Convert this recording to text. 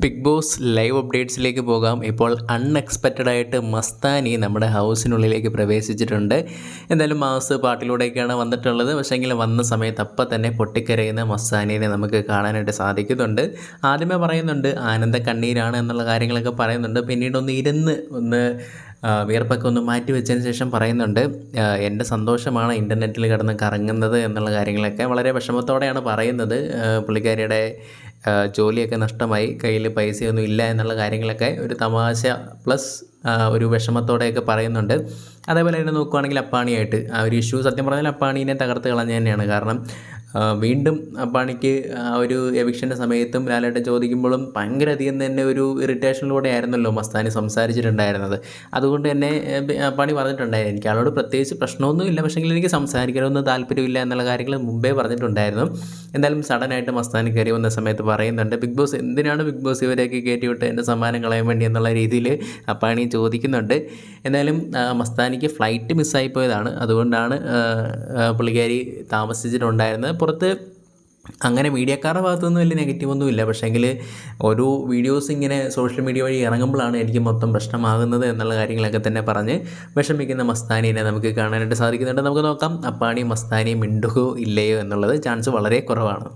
Big boss live അപ്ഡേറ്റ്സിലേക്ക് പോകാം. ഇപ്പോൾ unexpected ആയിട്ട് മസ്താനി നമ്മുടെ ഹൗസിനുള്ളിലേക്ക് പ്രവേശിച്ചിട്ടുണ്ട്. എന്തായാലും മാസ് പാട്ടിലൂടെയൊക്കെയാണ് വന്നിട്ടുള്ളത്. പക്ഷേങ്കിൽ വന്ന സമയത്ത് അപ്പം തന്നെ പൊട്ടിക്കരയുന്ന മസ്താനിനെ നമുക്ക് കാണാനായിട്ട് സാധിക്കുന്നുണ്ട്. ആദ്യമേ പറയുന്നുണ്ട് ആനന്ദ കണ്ണീരാണ് എന്നുള്ള കാര്യങ്ങളൊക്കെ പറയുന്നുണ്ട്. പിന്നീട് ഒന്ന് ഇരുന്ന് ഒന്ന് വിയർപ്പൊക്കെ ഒന്ന് മാറ്റി വെച്ചതിന് ശേഷം പറയുന്നുണ്ട് എന്റെ സന്തോഷമാണ് ഇന്റർനെറ്റിൽ കിടന്ന് കറങ്ങുന്നത് എന്നുള്ള കാര്യങ്ങളൊക്കെ വളരെ വിഷമത്തോടെയാണ് പറയുന്നത്. പുള്ളിക്കാരിയുടെ ജോലിയൊക്കെ നഷ്ടമായി കയ്യിൽ പൈസയൊന്നും ഇല്ല എന്നുള്ള കാര്യങ്ങളൊക്കെ ഒരു തമാശ പ്ലസ് ഒരു വിഷമത്തോടെയൊക്കെ പറയുന്നുണ്ട്. അതേപോലെ തന്നെ നോക്കുവാണെങ്കിൽ അപ്പാണിയായിട്ട് ആ ഒരു ഇഷ്യൂ സത്യം പറഞ്ഞാൽ അപ്പാണീനെ തകർത്ത് കളഞ്ഞു തന്നെയാണ് കാരണം വീണ്ടും അപ്പാണിക്ക് ആ ഒരു എവിക്ഷന്റെ സമയത്തും ലാലേട്ടൻ ചോദിക്കുമ്പോഴും ഭയങ്കര അധികം തന്നെ ഒരു ഇറിറ്റേഷനിലൂടെ ആയിരുന്നല്ലോ മസ്താനി സംസാരിച്ചിട്ടുണ്ടായിരുന്നത്. അതുകൊണ്ട് തന്നെ അപ്പാണി പറഞ്ഞിട്ടുണ്ടായിരുന്നു എനിക്ക് ആളോട് പ്രത്യേകിച്ച് പ്രശ്നമൊന്നുമില്ല പക്ഷേങ്കിൽ എനിക്ക് സംസാരിക്കണമെന്ന് താല്പര്യമില്ല എന്നുള്ള കാര്യങ്ങൾ മുമ്പേ പറഞ്ഞിട്ടുണ്ടായിരുന്നു. എന്തായാലും സഡനായിട്ട് മസ്താനി കയറി വന്ന സമയത്ത് പറയുന്നുണ്ട് ബിഗ് ബോസ് എന്തിനാണ് ബിഗ് ബോസ് ഇവരെയൊക്കെ കയറ്റി വിട്ട് എന്റെ സമ്മാനം കളയാൻ വേണ്ടി എന്നുള്ള രീതിയിൽ അപ്പാണി ചോദിക്കുന്നുണ്ട്. എന്തായാലും മസ്താനിക്ക് ഫ്ലൈറ്റ് മിസ്സായി പോയതാണ്. അതുകൊണ്ടാണ് പുള്ളിക്കാരി താമസിച്ചിട്ടുണ്ടായിരുന്നത്. പുറത്ത് അങ്ങനെ മീഡിയക്കാരുടെ ഭാഗത്തുനിന്നും വലിയ നെഗറ്റീവ് ഒന്നും ഇല്ല. പക്ഷേങ്കിൽ ഒരു വീഡിയോസ് ഇങ്ങനെ സോഷ്യൽ മീഡിയ വഴി ഇറങ്ങുമ്പോഴാണ് എനിക്ക് മൊത്തം പ്രശ്നമാകുന്നത് എന്നുള്ള കാര്യങ്ങളൊക്കെ തന്നെ പറഞ്ഞ് വിഷമിക്കുന്ന മസ്താനീനെ നമുക്ക് കാണാനായിട്ട് സാധിക്കുന്നുണ്ട്. നമുക്ക് നോക്കാം അപ്പാണി മസ്താനി മിണ്ടുകയോ ഇല്ലയോ എന്നുള്ളത് ചാൻസ് വളരെ കുറവാണ്.